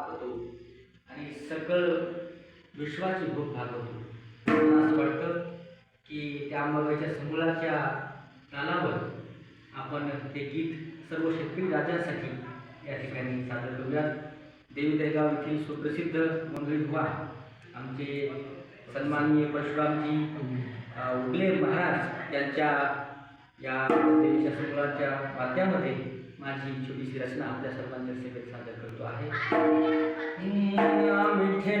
तापतो आणि सकळ विश्वाची भूक भागवतो. असं वाटतं की त्या अंबाबाईच्या समूलाच्या तालावर आपण ते गीत सर्व शेतकरी राजांसाठी या ठिकाणी सादर करूयात. देवी येथील सुप्रसिद्ध मंगळी भुवा आमचे सन्माननीय परशुरामजी उगले महाराज यांच्या या देवीच्या समूळाच्या वाद्यामध्ये माझी छोटीशी रचना आपल्या सर्वांच्या सेवेत सादर करतो आहे. मिठे